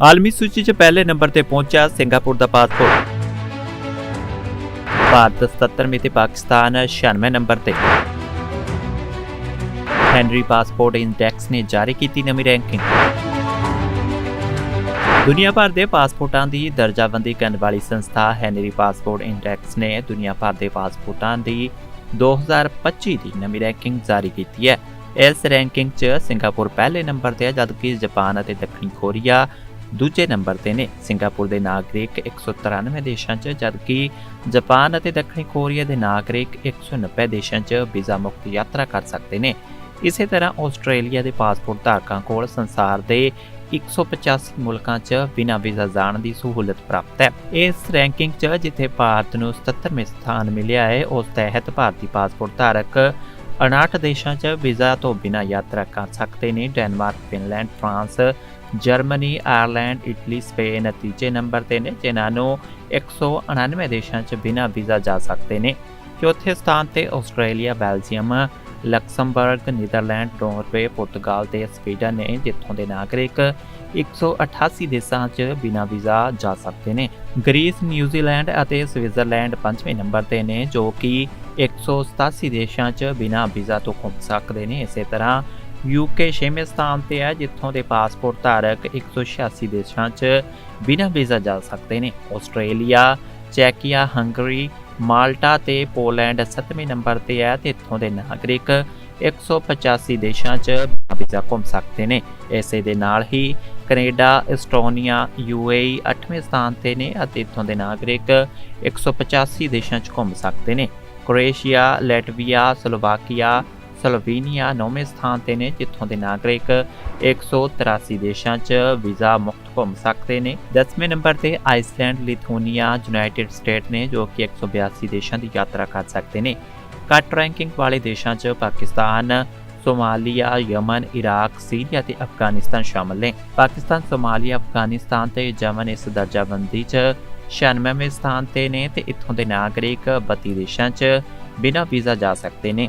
ਆਲਮੀ ਸੂਚੀ 'ਚ ਪਹਿਲੇ ਨੰਬਰ ਤੇ ਪਹੁੰਚਿਆ ਸਿੰਗਾਪੁਰ ਦਾ ਪਾਸਪੋਰਟ ਭਾਰਤ 77ਵੇਂ ਤੇ ਪਾਕਿਸਤਾਨ 96 ਨੰਬਰ ਤੇ ਹੈਨਰੀ ਪਾਸਪੋਰਟ ਇੰਡੈਕਸ ਨੇ ਜਾਰੀ ਕੀਤੀ ਨਵੀਂ ਰੈਂਕਿੰਗ ਦੁਨੀਆ ਭਰ ਦੇ ਪਾਸਪੋਰਟਾਂ ਦੀ ਦਰਜਾਬੰਦੀ ਕਰਨ ਵਾਲੀ ਸੰਸਥਾ ਹੈਨਰੀ ਪਾਸਪੋਰਟ ਇੰਡੈਕਸ ਨੇ ਦੁਨੀਆ ਭਰ ਦੇ ਪਾਸਪੋਰਟਾਂ ਦੀ 2025 ਦੀ ਨਵੀਂ ਰੈਂਕਿੰਗ ਜਾਰੀ ਕੀਤੀ ਹੈ ਇਸ ਰੈਂਕਿੰਗ 'ਚ ਸਿੰਗਾਪੁਰ ਪਹਿਲੇ ਨੰਬਰ ਤੇ ਹੈ ਜਦਕਿ ਜਾਪਾਨ ਅਤੇ ਦੱਖਣੀ ਕੋਰੀਆ ਦੂਜੇ ਨੰਬਰ ਤੇ ਨੇ। ਸਿੰਗਾਪੁਰ ਦੇ ਨਾਗਰਿਕ 193 ਦੇਸ਼ਾਂ 'ਚ, ਜਦਕਿ ਜਾਪਾਨ ਅਤੇ ਦੱਖਣੀ ਕੋਰੀਆ ਦੇ ਨਾਗਰਿਕ 190 ਦੇਸ਼ਾਂ 'ਚ ਵੀਜ਼ਾ ਮੁਕਤ ਯਾਤਰਾ ਕਰ ਸਕਦੇ ਨੇ। ਇਸੇ ਤਰ੍ਹਾਂ ਆਸਟ੍ਰੇਲੀਆ ਦੇ ਪਾਸਪੋਰਟ ਧਾਰਕਾਂ ਕੋਲ ਸੰਸਾਰ ਦੇ 185 ਮੁਲਕਾਂ 'ਚ ਬਿਨਾਂ ਵੀਜ਼ਾ ਜਾਣ ਦੀ ਸਹੂਲਤ ਪ੍ਰਾਪਤ ਹੈ। ਇਸ ਰੈਂਕਿੰਗ 'ਚ ਜਿੱਥੇ ਭਾਰਤ ਨੂੰ 77ਵੇਂ ਸਥਾਨ ਮਿਲਿਆ ਹੈ, ਉਸ ਤਹਿਤ ਭਾਰਤੀ ਪਾਸਪੋਰਟ ਧਾਰਕ 59 ਦੇਸ਼ਾਂ 'ਚ ਵੀਜ਼ਾ ਤੋਂ ਬਿਨਾਂ ਯਾਤਰਾ ਕਰ ਸਕਦੇ ਨੇ Denmark, Finland, France, Germany, Ireland, Italy, Spain ਤੀਜੇ ਨੰਬਰ ਤੇ ਨੇ, ਜਿਨ੍ਹਾਂ ਨੂੰ 199 ਦੇਸ਼ਾਂ 'ਚ ਬਿਨਾਂ ਵੀਜ਼ਾ ਜਾ ਸਕਦੇ ਨੇ। ਚੌਥੇ ਸਥਾਨ ਤੇ Australia, Belgium Luxembourg, Netherlands, Norway, ਪੁਰਤਗਾਲ ਤੇ ਸਵੀਡਨ ਨੇ ਜਿੱਥੋਂ ਦੇ ਨਾਗਰਿਕ 188 ਦੇਸ਼ਾਂ 'ਚ ਬਿਨਾਂ ਵੀਜ਼ਾ ਜਾ ਸਕਦੇ ਨੇ। ਗ੍ਰੀਸ, ਨਿਊਜ਼ੀਲੈਂਡ ਅਤੇ ਸਵਿਟਜ਼ਰਲੈਂਡ ਪੰਜਵੇਂ ਨੰਬਰ ਤੇ ਨੇ, ਜੋ ਕਿ 187 ਦੇਸ਼ਾਂ 'ਚ ਬਿਨਾਂ ਵੀਜ਼ਾ ਤੋਂ ਘੁੰਮ ਸਕਦੇ ਨੇ। ਇਸੇ ਤਰ੍ਹਾਂ ਯੂਕੇ ਛੇਵੇਂ ਸਥਾਨ ਤੇ ਹੈ, ਜਿੱਥੋਂ ਦੇ ਪਾਸਪੋਰਟ ਧਾਰਕ 186 ਦੇਸ਼ਾਂ 'ਚ ਬਿਨਾਂ ਵੀਜ਼ਾ ਜਾ ਸਕਦੇ ਨੇ। ਆਸਟ੍ਰੇਲੀਆ, ਚੈਕੀਆ, ਹੰਗਰੀ ਮਾਲਟਾ ਤੇ ਪੋਲੈਂਡ 7ਵੇਂ ਨੰਬਰ ਤੇ ਹੈ ਤੇ ਇੱਥੋਂ ਦੇ ਨਾਗਰਿਕ 185 ਦੇਸ਼ਾਂ 'ਚ ਵੀਜ਼ਾ ਘੁੰਮ ਸਕਦੇ ਨੇ। ਇਸੇ ਦੇ ਨਾਲ ਹੀ ਕੈਨੇਡਾ, ਐਸਟੋਨੀਆ ਯੂਏਈ 8ਵੇਂ ਸਥਾਨ ਤੇ ਨੇ ਅਤੇ ਇੱਥੋਂ ਦੇ ਨਾਗਰਿਕ 185 ਦੇਸ਼ਾਂ 'ਚ ਘੁੰਮ ਸਕਦੇ ਨੇ। ਕ੍ਰੋਏਸ਼ੀਆ, ਲੈਟਵੀਆ, ਸਲੋਵਾਕੀਆ ਸਲੋਵੇਨੀਆ ਨੌਵੇਂ ਸਥਾਨ ਤੇ ਨੇ, ਜਿੱਥੋਂ ਦੇ ਨਾਗਰਿਕ 183 ਦੇਸ਼ਾਂ 'ਚ ਵੀਜ਼ਾ ਮੁਕਤ ਘੁੰਮ ਸਕਦੇ ਨੇ। 10ਵੇਂ ਨੰਬਰ ਤੇ ਆਈਸਲੈਂਡ, ਲਿਥੂਨੀਆ, ਯੂਨਾਈਟਿਡ ਸਟੇਟ ਨੇ, ਜੋ ਕਿ 182 ਦੇਸ਼ਾਂ ਦੀ ਯਾਤਰਾ ਕਰ ਸਕਦੇ ਨੇ। ਘੱਟ ਰੈਂਕਿੰਗ ਵਾਲੇ ਦੇਸ਼ਾਂ 'ਚ Pakistan, Somalia, Yemen, Iraq, Syria ਤੇ ਅਫਗਾਨਿਸਤਾਨ ਸ਼ਾਮਲ ਨੇ। ਪਾਕਿਸਤਾਨ, ਸੋਮਾਲੀਆ, ਅਫਗਾਨਿਸਤਾਨ ਤੇ ਯਮਨ ਇਸ ਦਰਜਾਬੰਦੀ 'ਚ 96ਵੇਂ ਸਥਾਨ ਤੇ ਨੇ ਤੇ ਇੱਥੋਂ ਦੇ ਨਾਗਰਿਕ 32 ਦੇਸ਼ਾਂ 'ਚ ਬਿਨਾਂ ਵੀਜ਼ਾ ਜਾ ਸਕਦੇ ਨੇ।